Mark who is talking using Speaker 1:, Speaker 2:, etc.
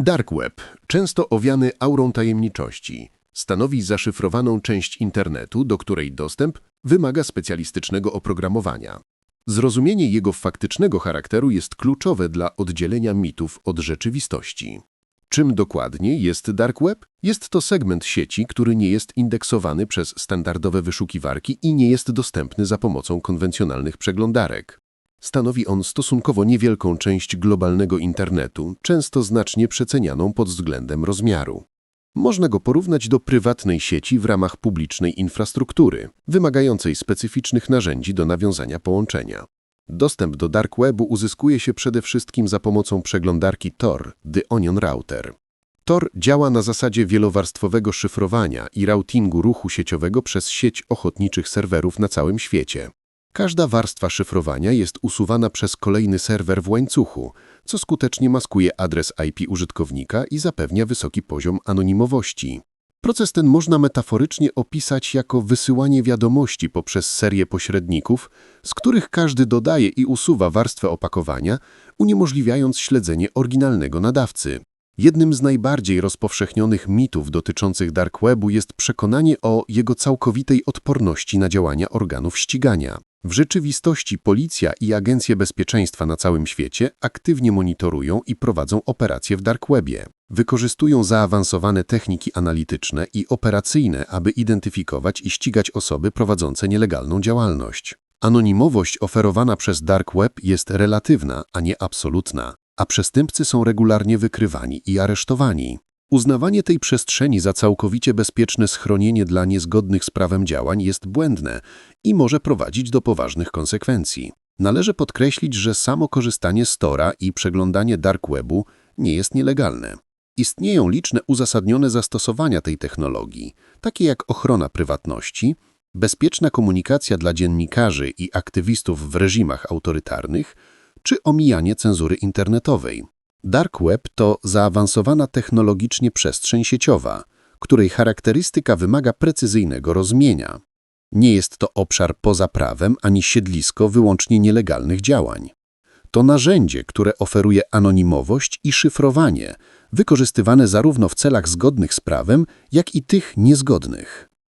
Speaker 1: Dark Web, często owiany aurą tajemniczości, stanowi zaszyfrowaną część internetu, do której dostęp wymaga specjalistycznego oprogramowania. Zrozumienie jego faktycznego charakteru jest kluczowe dla oddzielenia mitów od rzeczywistości. Czym dokładnie jest Dark Web? Jest to segment sieci, który nie jest indeksowany przez standardowe wyszukiwarki i nie jest dostępny za pomocą konwencjonalnych przeglądarek. Stanowi on stosunkowo niewielką część globalnego internetu, często znacznie przecenianą pod względem rozmiaru. Można go porównać do prywatnej sieci w ramach publicznej infrastruktury, wymagającej specyficznych narzędzi do nawiązania połączenia. Dostęp do Dark Webu uzyskuje się przede wszystkim za pomocą przeglądarki Tor, The Onion Router. Tor działa na zasadzie wielowarstwowego szyfrowania i routingu ruchu sieciowego przez sieć ochotniczych serwerów na całym świecie. Każda warstwa szyfrowania jest usuwana przez kolejny serwer w łańcuchu, co skutecznie maskuje adres IP użytkownika i zapewnia wysoki poziom anonimowości. Proces ten można metaforycznie opisać jako wysyłanie wiadomości poprzez serię pośredników, z których każdy dodaje i usuwa warstwę opakowania, uniemożliwiając śledzenie oryginalnego nadawcy. Jednym z najbardziej rozpowszechnionych mitów dotyczących Dark Webu jest przekonanie o jego całkowitej odporności na działania organów ścigania. W rzeczywistości policja i agencje bezpieczeństwa na całym świecie aktywnie monitorują i prowadzą operacje w Dark Webie. Wykorzystują zaawansowane techniki analityczne i operacyjne, aby identyfikować i ścigać osoby prowadzące nielegalną działalność. Anonimowość oferowana przez Dark Web jest relatywna, a nie absolutna, a przestępcy są regularnie wykrywani i aresztowani. Uznawanie tej przestrzeni za całkowicie bezpieczne schronienie dla niezgodnych z prawem działań jest błędne i może prowadzić do poważnych konsekwencji. Należy podkreślić, że samo korzystanie z Tora i przeglądanie Dark Webu nie jest nielegalne. Istnieją liczne uzasadnione zastosowania tej technologii, takie jak ochrona prywatności, bezpieczna komunikacja dla dziennikarzy i aktywistów w reżimach autorytarnych, czy omijanie cenzury internetowej. Dark Web to zaawansowana technologicznie przestrzeń sieciowa, której charakterystyka wymaga precyzyjnego rozumienia. Nie jest to obszar poza prawem ani siedlisko wyłącznie nielegalnych działań. To narzędzie, które oferuje anonimowość i szyfrowanie, wykorzystywane zarówno w celach zgodnych z prawem, jak i tych niezgodnych.